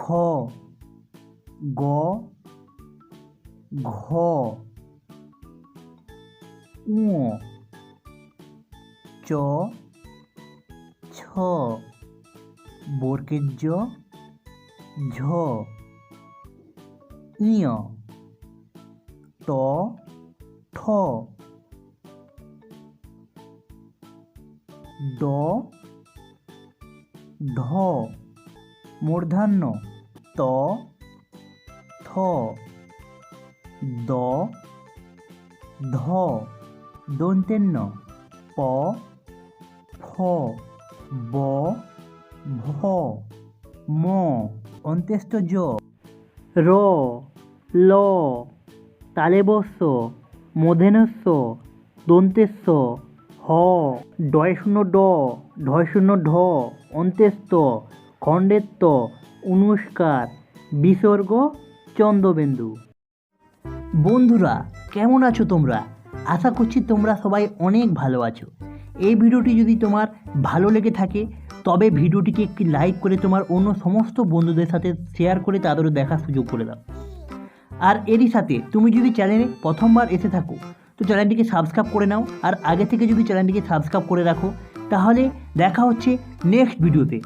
খ গ ঘ ঙ চ ছ বর্গের জ ঝ ইয় ঠ ড ঢ মূর্ধান্য ত, থ, দ, ধ দন্তেন্য প, ফ, ব, ভ, ম অন্ত্যেষ্ট জ, র, ল, তালেবস্য, মধেনস্য, দন্তেস্য ডয় শূন্য ড ঢয় শূন্য ঢ অন্ত্যেস্ত খণ্ডেত্ব অনুষ্কার, বিসর্গ, চন্দ্রবিন্দু। বন্ধুরা, কেমন আছো তোমরা? আশা করছি তোমরা সবাই অনেক ভালো আছো। এই ভিডিওটি যদি তোমার ভালো লেগে থাকে, তবে ভিডিওটিকে একটি লাইক করে তোমার অন্য সমস্ত বন্ধুদের সাথে শেয়ার করে তাদেরও দেখার সুযোগ করে দাও। আর এরই সাথে তুমি যদি চ্যানেলে প্রথমবার এসে থাকো তো চ্যানেলটিকে সাবস্ক্রাইব করে নাও আর আগে থেকে যদি চ্যানেলটিকে সাবস্ক্রাইব করে রাখো, তাহলে দেখা হচ্ছে নেক্সট ভিডিওতে